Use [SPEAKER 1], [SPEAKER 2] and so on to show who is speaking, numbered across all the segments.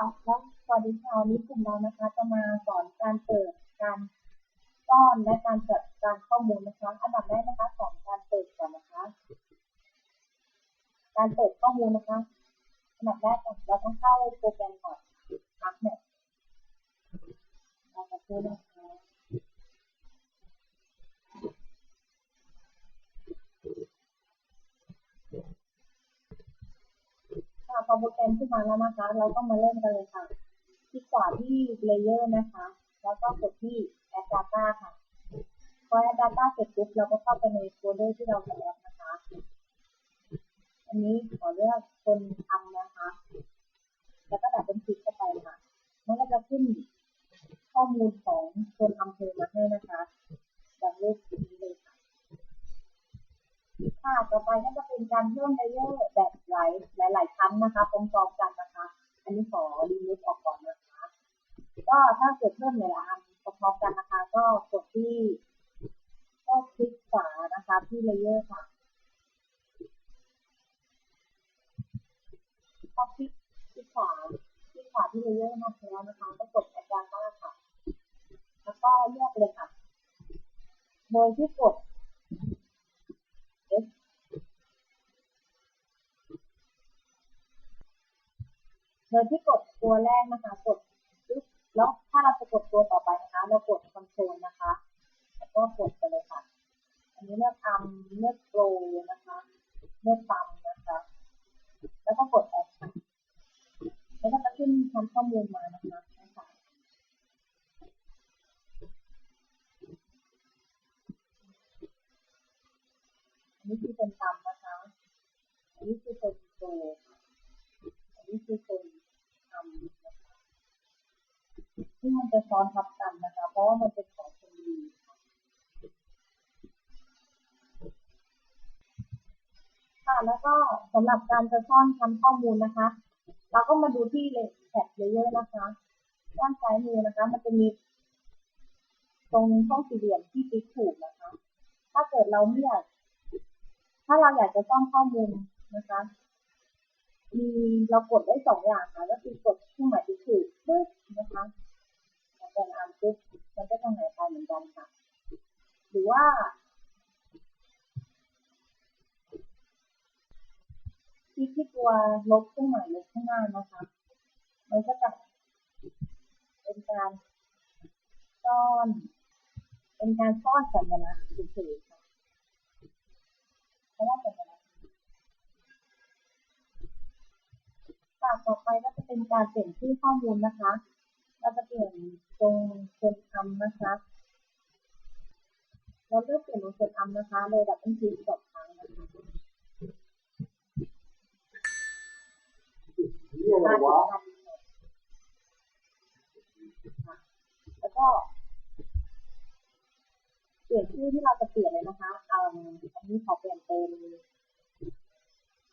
[SPEAKER 1] แล้วสวัสดีค่ะวันนี้กลุ่มเรานะคะ จะมาสอนการเปิด การซ่อนและการจัดการข้อมูลนะคะ อันดับแรกนะคะสอนการเปิดก่อนนะคะ การเปิดข้อมูลนะคะ อันดับแรกเราต้องเข้าโปรแกรมก่อนพักเนี่ยเราจะพูดนะคะค่ะพอ โปรแกรมขึ้นมาแล้วนะคะ เราต้องมาเริ่มกันเลยค่ะ คลิกขวาที่ layer นะคะ แล้วก็กดที่ add data ค่ะ พอ add data เสร็จปุ๊บเราก็เข้าไปในโฟลเดอร์ที่เราจะแอดนะคะ อันนี้ขอเลือกคนทำนะคะ แล้วก็ดับเป็นคลิกเข้าไปค่ะ มันก็จะขึ้นข้อมูลของคนอำเภอมาให้นะคะจากรูปนี้เลยค่ะ ค่ะต่อไปก็จะเป็นการเพิ่มเลเยอร์แบบหลายหลายหลายชั้นนะคะพร้อมๆกันนะคะ อันนี้ขอรีมูฟออกก่อนนะคะ ก็ถ้าเกิดเพิ่มหลายอันพร้อมๆกันนะคะ ก็กดที่ก็คลิกขวานะคะที่เลเยอร์ค่ะพอคลิกคลิกขวาคลิกขวาที่เลเยอร์มาแล้วนะคะ ก็กดแอดดาต้าค่ะ แล้วก็เลือกเลยค่ะ โดยที่กด โดยที่กดตัวแรกนะคะกดปึ๊บแล้วถ้าเราจะกดตัวต่อไปนะคะ เรากด Ctrl นะคะ แล้วก็กดไปเลยค่ะ อันนี้เลือกทำเลือกโปรนะคะเลือกฟังนะคะ แล้วก็กด Add ค่ะแล้วก็จะขึ้นชั้นข้อมูลมานะคะนะคะอันนี้คือคนทำนะคะ อันนี้คือคนโปรค่ะอันนี้คือคนทำนะคะ ซึ่มันจะซ้อนทับกันนะคะ เพราะว่ามันเป็นของคนดีค่ะค่ะแล้วก็สำหรับการจะซ่อนชั้นข้อมูลนะคะ เราก็มาดูที่แท็บเลเยอร์นะคะด้านซ้ายมือนะคะ มันจะมีตรงช่องสี่เหลี่ยมที่ติ๊กถูกนะคะ ถ้าเกิดเราไม่อยากถ้าเราอยากจะซ่อนข้อมูลนะคะ มีเรากดได้สองอย่างค่ะก็คือกดเครื่องหมายติ๊กถูกปึ๊บนะคะแต่อ่านปุ๊บมันก็จะหายไปเหมือนกันค่ะ หรือว่าคลิกที่ ตัวลบเครื่องหมายลบข้างหน้านะคะ มันก็จะเป็นการซ่อน เป็นการซ่อนสัญลักษณ์เฉยๆค่ะเพราะว่าสัญลักษณ์ค่ะต่อไปก็จะเป็นการเปลี่ยนชื่อข้อมูลนะคะ เราจะเปลี่ยนตรงคนทำนะคะ เราเลือกเปลี่ยนตรงคนทำนะคะโดยดับเบิลคลิกสอง
[SPEAKER 2] ที่อะไรวะ
[SPEAKER 1] แล้วก็เปลี่ยนชื่อที่เราจะเปลี่ยนเลยนะคะอันนี้ขอเปลี่ยนเป็น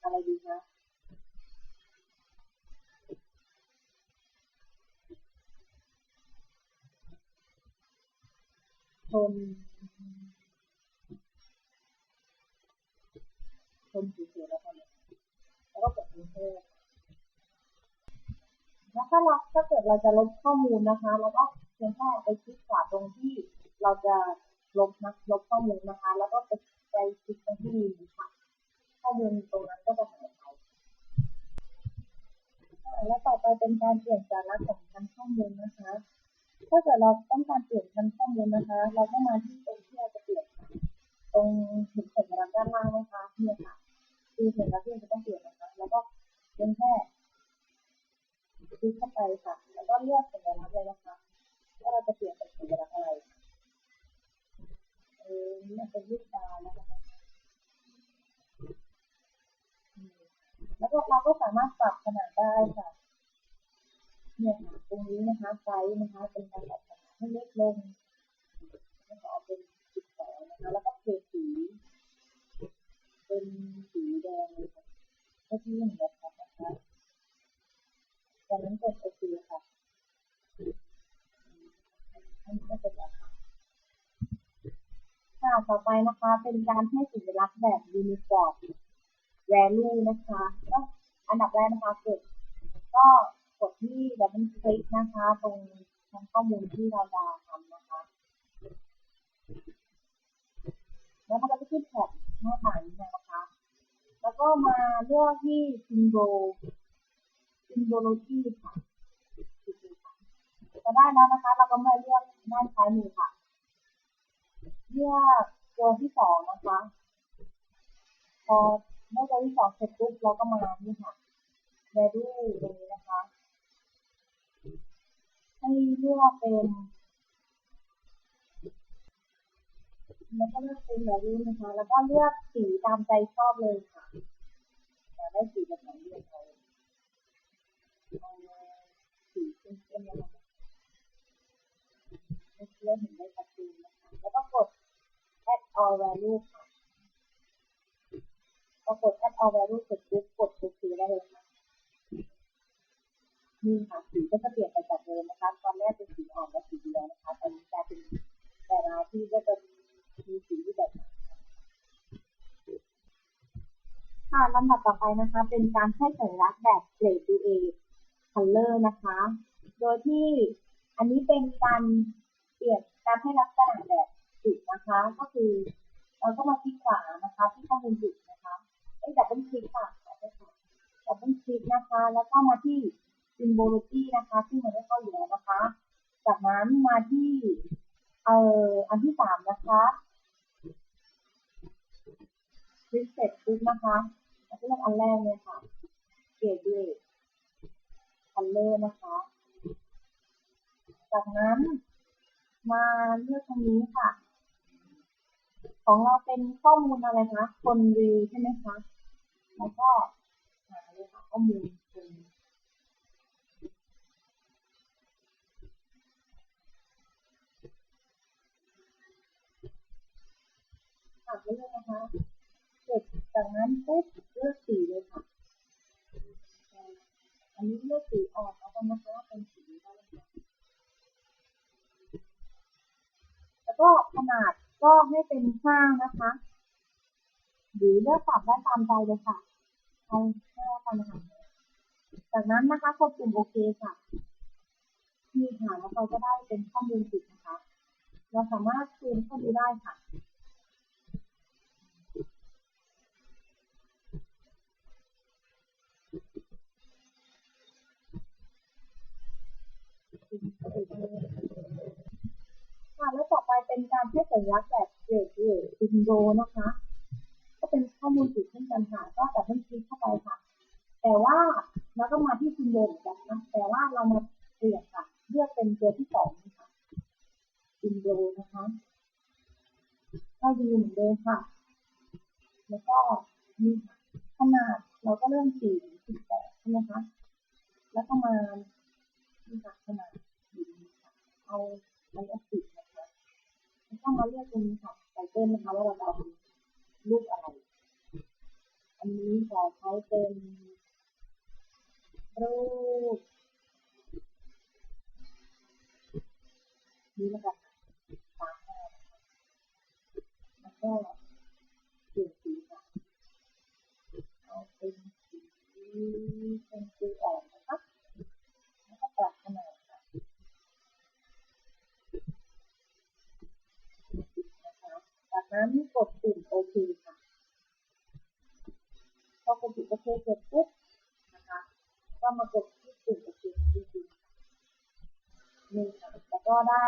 [SPEAKER 1] อะไรดีคะชนชนสีเขียวแล้วกันแล้วก็กด enter แล้วถ้า เราจะลบข้อมูลนะคะเราก็เพียงแค่ไปคลิกขวาตรงที่เราจะลบนะลบข้อมูลนะคะ แล้วก็ไปไปคลิกตรงที่มีค่ะ ข้อมูลตรงนั้นก็จะหายไปแล้วต่อไปเป็นการเปลี่ยนสาระของชั้นข้อมูลนะคะ ถ้าเกิดเราต้องการเปลี่ยนชั้นข้อมูลนะคะ เราก็มาที่ตรงที่เราจะเปลี่ยนตรงถึงสัญลักษณ์ด้านล่างนะคะเนี่ยค่ะคือสัญลักษณ์ที่เราจะต้องเปลี่ยนนะคะ แล้วก็เพียงแค่คลิกเข้าไปค่ะ แล้วก็เลือกสัญลักษณ์เลยนะคะว่าเราจะเปลี่ยนเป็นสัญลักษณ์อะไรเออนี่เป็นรูปดานะคะแล้วก็เราก็สามารถปรับขนาดได้ค่ะเนี่ยตรงนี้นะคะไซส์นะคะ เป็นการปรับขนาดให้เล็กลงนะคะเอาเป็นสิบสองนะคะ แล้วก็เปลี่ยนสี เป็นสีแดงเลยค่ะให้ที่หนึ่งนะคะจากนั้นกดโอเคค่ะอันนี้ก็เสร็จแล้วค่ะ ค่ะ ต่อไปนะคะ เป็นการให้สัญลักษณ์แบบ uniform value นะคะก็อันดับแรกนะคะกดก็กดที่ดับเบิลคลิกนะคะ ตรงชั้นข้อมูลที่เราจะทำนะคะ แล้วมันก็จะขึ้นแท็บหน้าต่างนี้นะคะ แล้วก็มาเลือกที่ symbol symbology ค่ะก็ได้แล้วนะคะ เราก็มาเลือกด้านซ้ายมือค่ะ เลือก ตัวที่สองนะคะ พอได้ตัวที่สองเสร็จปุ๊บเราก็มานี่ค่ะ value ตรงนี้นะคะ ให้เลือกเป็นแล้วก็เลือกเป็น value นะคะ แล้วก็เลือกสีตามใจชอบเลยค่ะอยากได้สีแบบไหนเลือกเอาเอาสีเข้มๆนะคะเลือกเห็นได้ชัดเจนนะคะ แล้วก็กด all value ค่ะพอกด add all value เสร็จปุ๊บกดตัวสีได้เลยค่ะนี่ค่ะสีก็จะเปลี่ยนไปจากเดิมนะคะตอนแรกเป็นสีอ่อนและสีเดียวนะคะตอนนี้กลายเป็นแต่ละที่ก็จะมีสีที่แบบค่ะลำดับต่อไปนะคะ เป็นการให้สัญลักษณ์แบบ Grade UA Color นะคะ โดยที่อันนี้เป็นการเปลี่ยนการให้ลักษณะแบบ จุดนะคะ ก็คือ เราก็มาคลิกขวานะคะ ที่ข้อมูลจุดนะคะไอ้ดับเบิลคลิกค่ะดับเบิลคลิกนะคะ แล้วก็มาที่ symbology นะคะที่มันได้เข้าอยู่แล้วนะคะ จากนั้นมาที่เอ่ออันที่สามนะคะคลิกเสร็จปุ๊บนะคะแล้วก็เลือกอันแรกเลยค่ะเกรดด้วย color นะคะ จากนั้นมาเลือกตรงนี้ค่ะ ของเราเป็นข้อมูลอะไรคะ คนวิวใช่ไหมคะ แล้วก็หาเลยค่ะข้อมูลคนค่ะเลือกนะคะเสร็จจากนั้นปุ๊บเลือกสีเลยค่ะ อันนี้เลือกสีอ่อนแล้วกันนะคะเป็นสีได้แล้วก็ขนาด ก็ให้เป็นห้างนะคะ หรือเลือกปรับได้ตามใจเลยค่ะเอาห้ากันนะคะจากนั้นนะคะกดปุ่มโอเคค่ะนี่ค่ะแล้วเราก็ได้เป็นข้อมูลจุดนะคะ เราสามารถซูมเข้าดูได้ค่ะ ค่ะแล้วต่อไปเป็นการให้สัญลักษณ์แบบเกรดเกรดอินโดนะคะ ก็เป็นข้อมูลจุดเช่นกันค่ะก็แต่เพิ่มคลิกเข้าไปค่ะ แต่ว่าเราก็มาที่ซิมโบลเหมือนกันนะแต่ว่าเรามาเปลี่ยนค่ะ เลือกเป็นตัวที่สองนะคะซิมโบลนะคะก็ดูเหมือนเดิมค่ะ แล้วก็มีขนาดเราก็เริ่มสี่สิบแปดใช่ไหมคะ แล้วก็มานี่ค่ะขนาดเอามันจะติดนะคะแล้วก็มาเลือกตรงนี้ค่ะไตเติ้ลนะคะว่าเราจะเอารูปอะไร อันนี้ขอใช้ เป็นรูปนี้นะคะสามแล้วก็เปลี่ยนสีค่ะเอาเป็นสีเป็นสีอ่อนนะคะแล้วก็ปรับขนาดค่ะจากนั้นกดปุ่มโอเคค่ะ พอกดปุ่มโอเคเสร็จปุ๊บนะคะก็มากดที่ปุ่มโอเคจริงๆนี่ค่ะแล้วก็ได้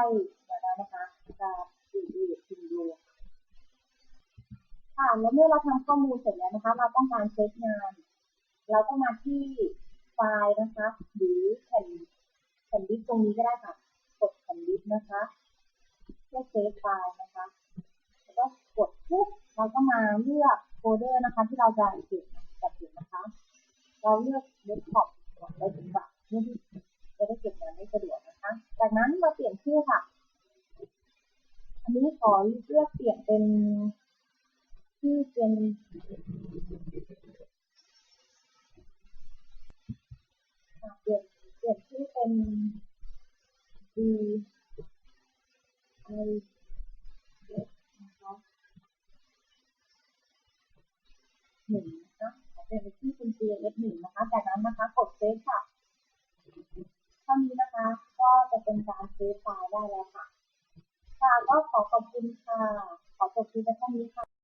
[SPEAKER 1] มาแล้วนะคะการดูดูพิมพ์ดูค่ะแล้วเมื่อเราทำข้อมูลเสร็จแล้วนะคะ เราต้องการเช็คงาน เราก็มาที่ไฟล์นะคะ หรือแผ่นแผ่นดิสตรงนี้ก็ได้ค่ะกดแผ่นดิสนะคะเพื่อเซฟไฟล์นะคะ แล้วก็กดปุ๊บเราก็มาเลือกโฟลเดอร์นะคะ ที่เราจะเก็บ จัดเก็บนะคะ เราเลือกเดสก์ท็อปไว้ถึงแบบเพื่อที่จะได้เก็บงานได้สะดวกนะคะ จากนั้นมาเปลี่ยนชื่อค่ะ อันนี้ขอเลือกเปลี่ยนเป็นชื่อเป็นเปลี่ยนเปลี่ยนชื่อเป็น D I หนึ่ง เป็นที่คุณเจเอฟหนึ่งนะคะจากนั้นนะคะกดเซฟค่ะเท่านี้นะคะ ก็จะเป็นการเซฟไฟล์ได้แล้วค่ะ ค่ะก็ขอขอบคุณค่ะ ขอจบคลิปไว้เท่นี้ค่ะ